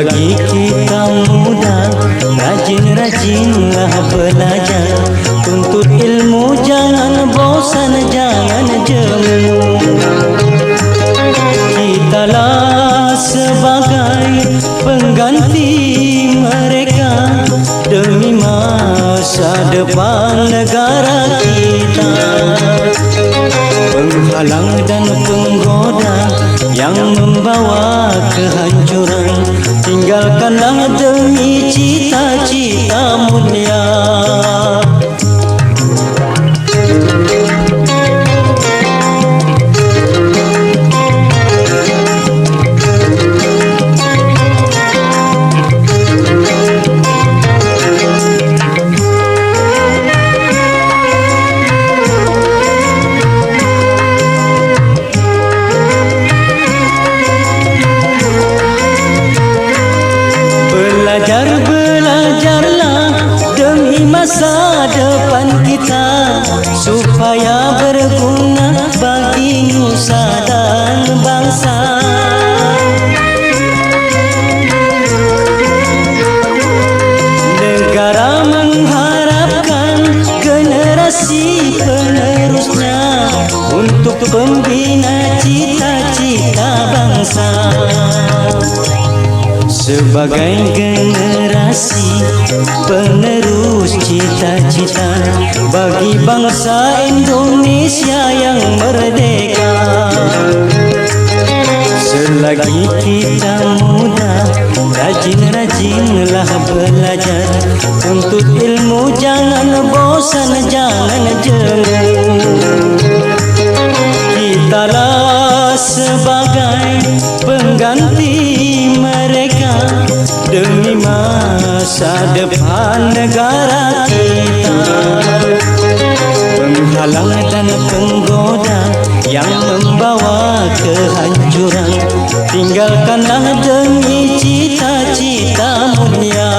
Selagi kita muda, rajin-rajinlah belajar. Tuntut ilmu jangan bosan, jangan jemu. Kitalah sebagai pengganti mereka demi masa depan negara kita. Penghalang dan penggoda yang membawa kehancuran tinggalkanlah demi cita-cita mulia. Belajar, yang merdeka. Selagi kita muda Rajin-rajinlah belajar. Untuk ilmu jangan bosan, jangan jemu Kitalah sebagai pengganti mereka Demi masa depan negara kita. Penghalang penggoda yang membawa kehancuran. Tinggalkanlah demi cita-cita mulia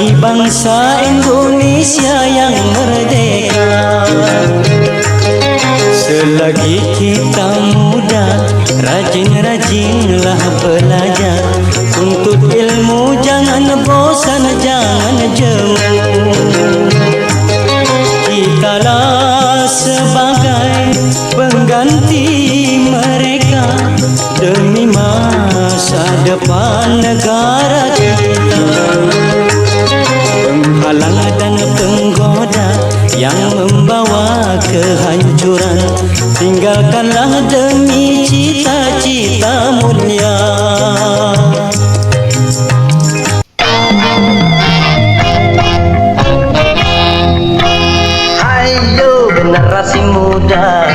Bagi bangsa Indonesia yang merdeka. Selagi kita muda Rajin-rajinlah belajar. Untuk ilmu jangan bosan, jangan jemu Kitalah sebagai pengganti mereka. Demi masa depan negara kita yang membawa kehancuran tinggalkanlah demi cita-cita mulia. Ayo generasi muda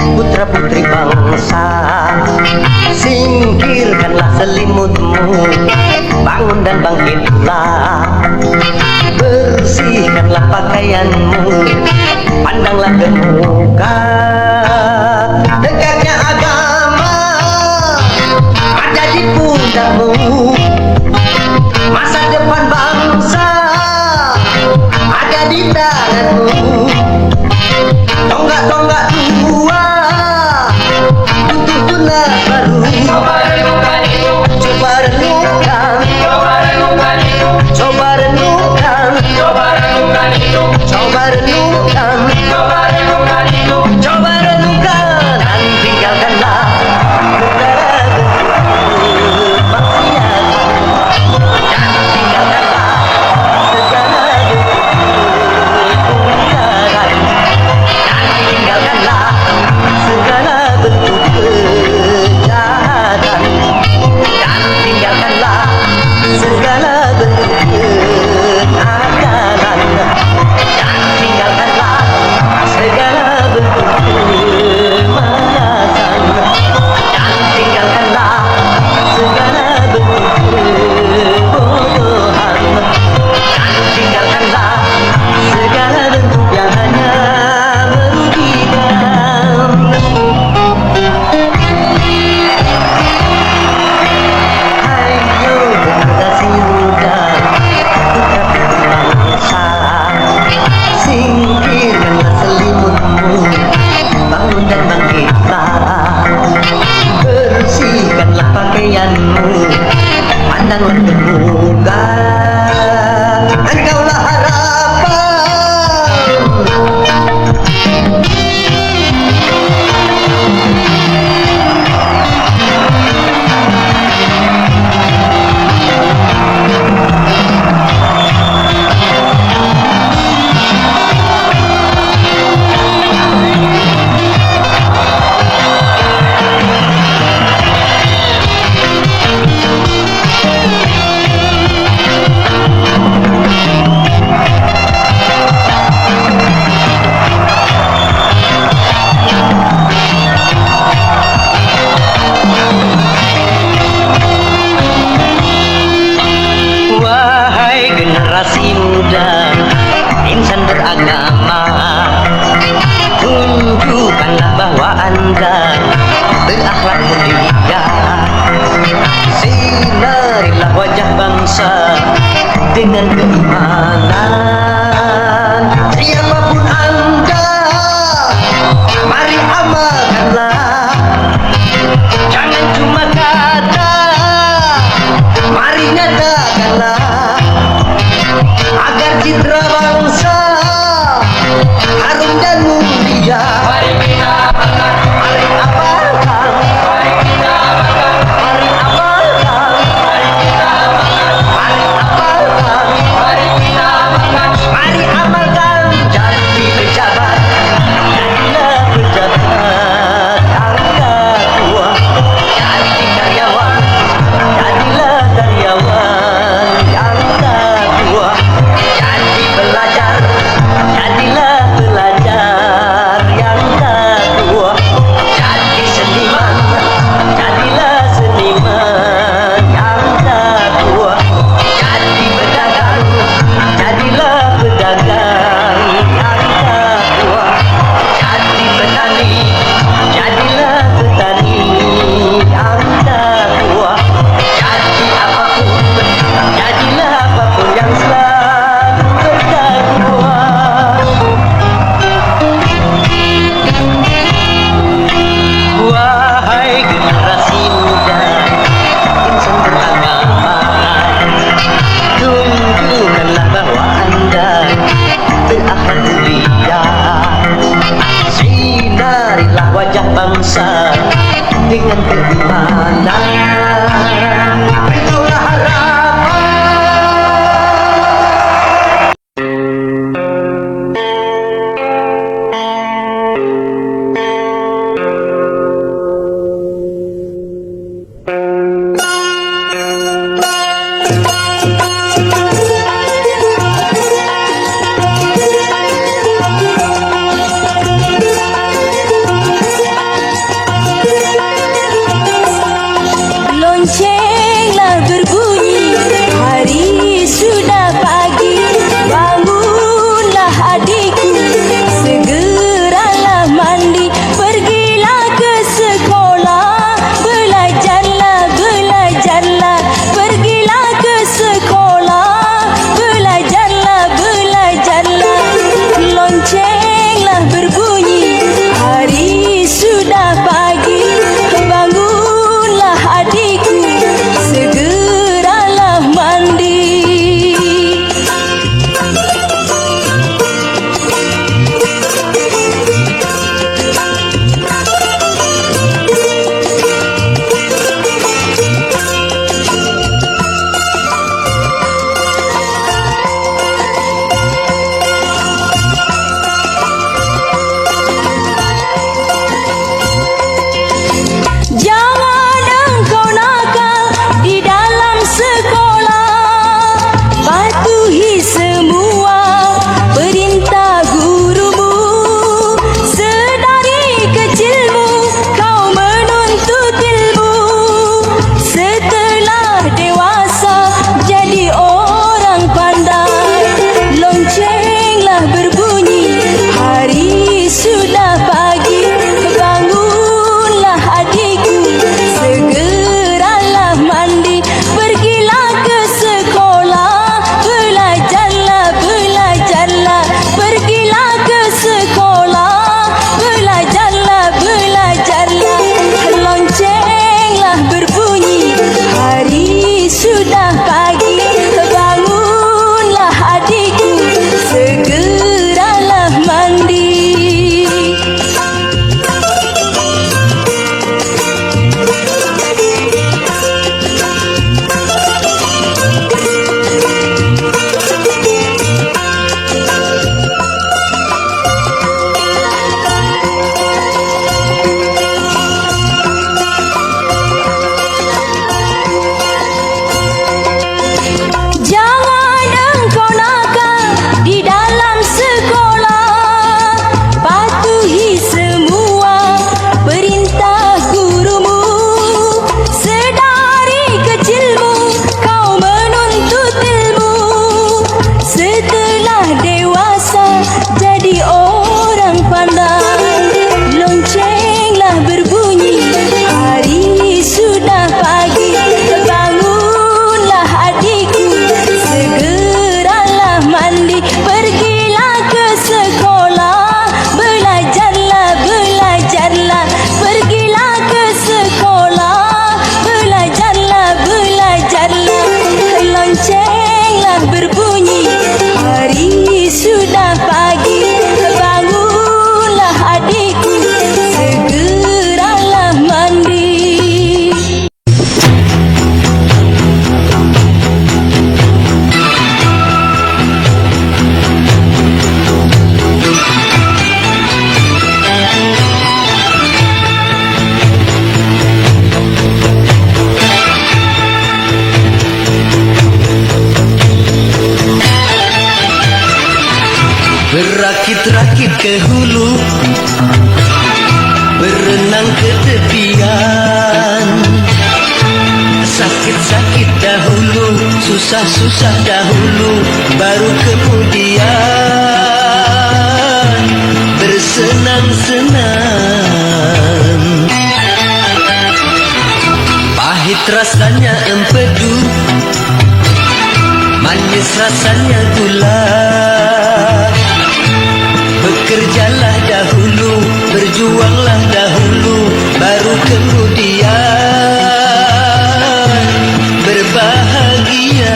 putra putri bangsa. Singkirkanlah selimutmu bangun dan bangkitlah bersihkanlah pakaianmu. Pandanglah ke muka. Dekatnya agama. Ada di pundakmu. Masa depan bangsa ada di tanganmu. Manis rasanya gula Bekerjalah dahulu Berjuanglah dahulu Baru kemudian Berbahagia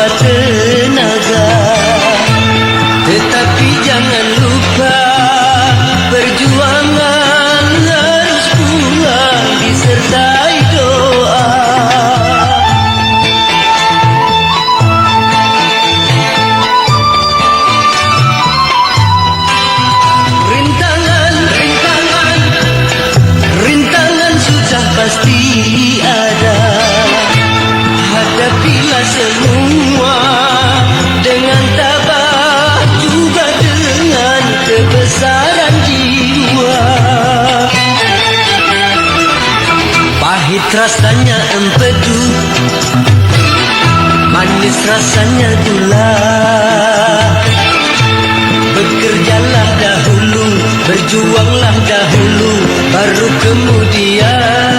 वचन rasanya gula Bekerjalah dahulu, berjuanglah dahulu, baru kemudian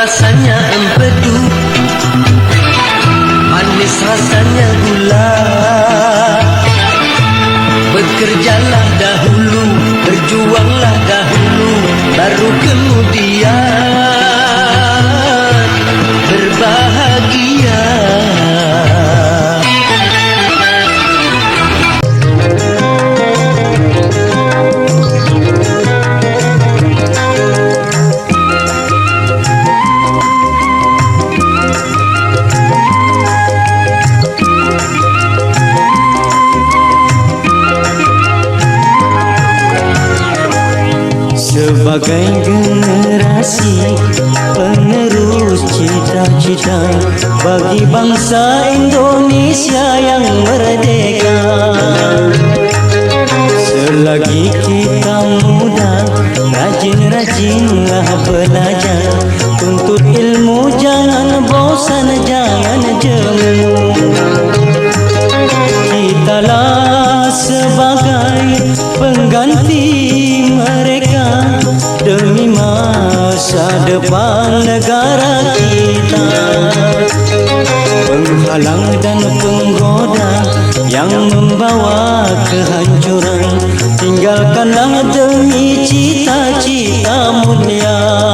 rasanya empedu, manis rasanya gula. Bekerjalah dahulu, berjuanglah dahulu, baru kemudian Sebagai generasi penerus cita-cita Bagi bangsa Indonesia yang merdeka. Selagi kita muda Rajin-rajinlah belajar. Tuntut ilmu jangan bosan jangan jemu depan negara kita. Penghalang dan penggoda yang membawa kehancuran. Tinggalkanlah demi cita-cita mulia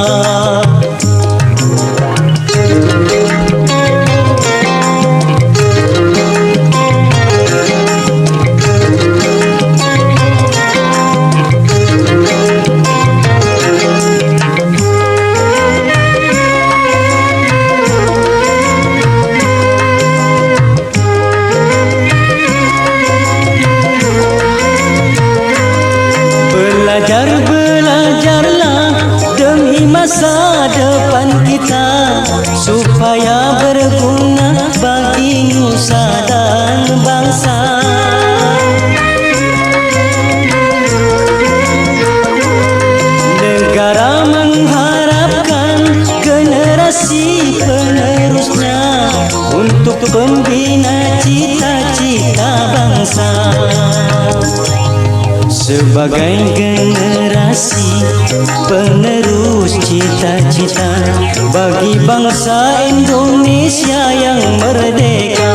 bagi bangsa Indonesia yang merdeka.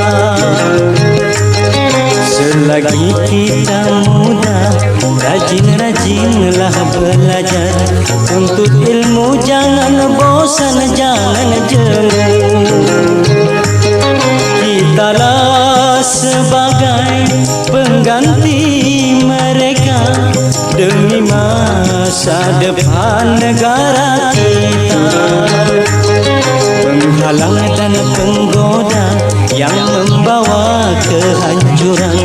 Selagi kita muda, rajin-rajinlah belajar untuk ilmu jangan bosan, jangan jemu. Kitalah sebagai pengganti mereka demi masa depan negara kita. Penghalang dan penggoda yang membawa kehancuran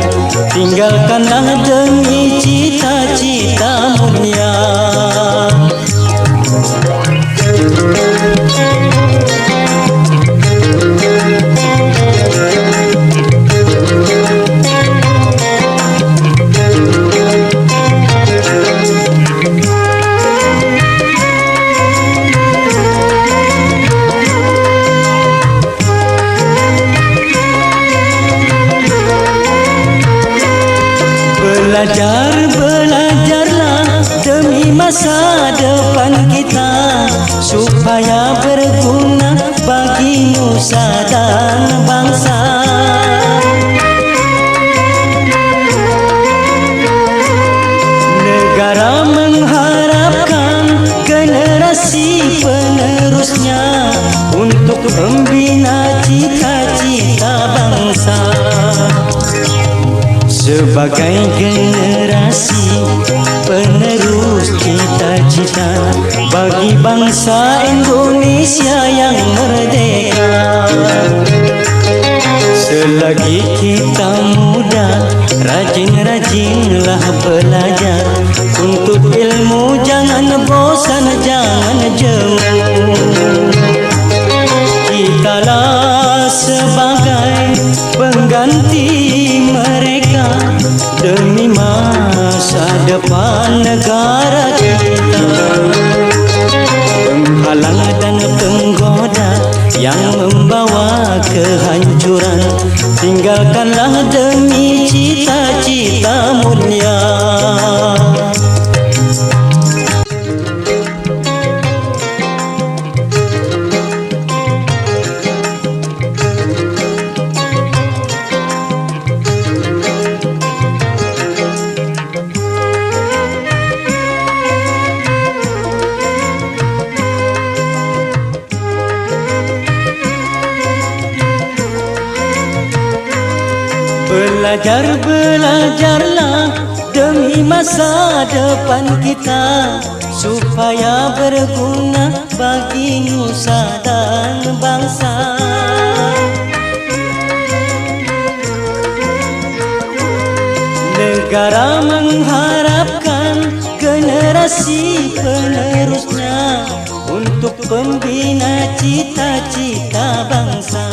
tinggalkanlah demi cita-cita mulia. Cita-cita Bagi bangsa Indonesia yang merdeka. Selagi kita muda Rajin-rajinlah belajar. Untuk ilmu jangan bosan, jangan jemu sebagai pengganti mereka. Demi masa depan negara kita Penghalang dan penggoda yang membawa kehancuran Tinggalkanlah demi cita-cita mulia Belajar, belajarlah demi masa depan kita Supaya berguna bagi nusa dan bangsa. Negara mengharapkan generasi penerusnya Untuk pembina cita-cita bangsa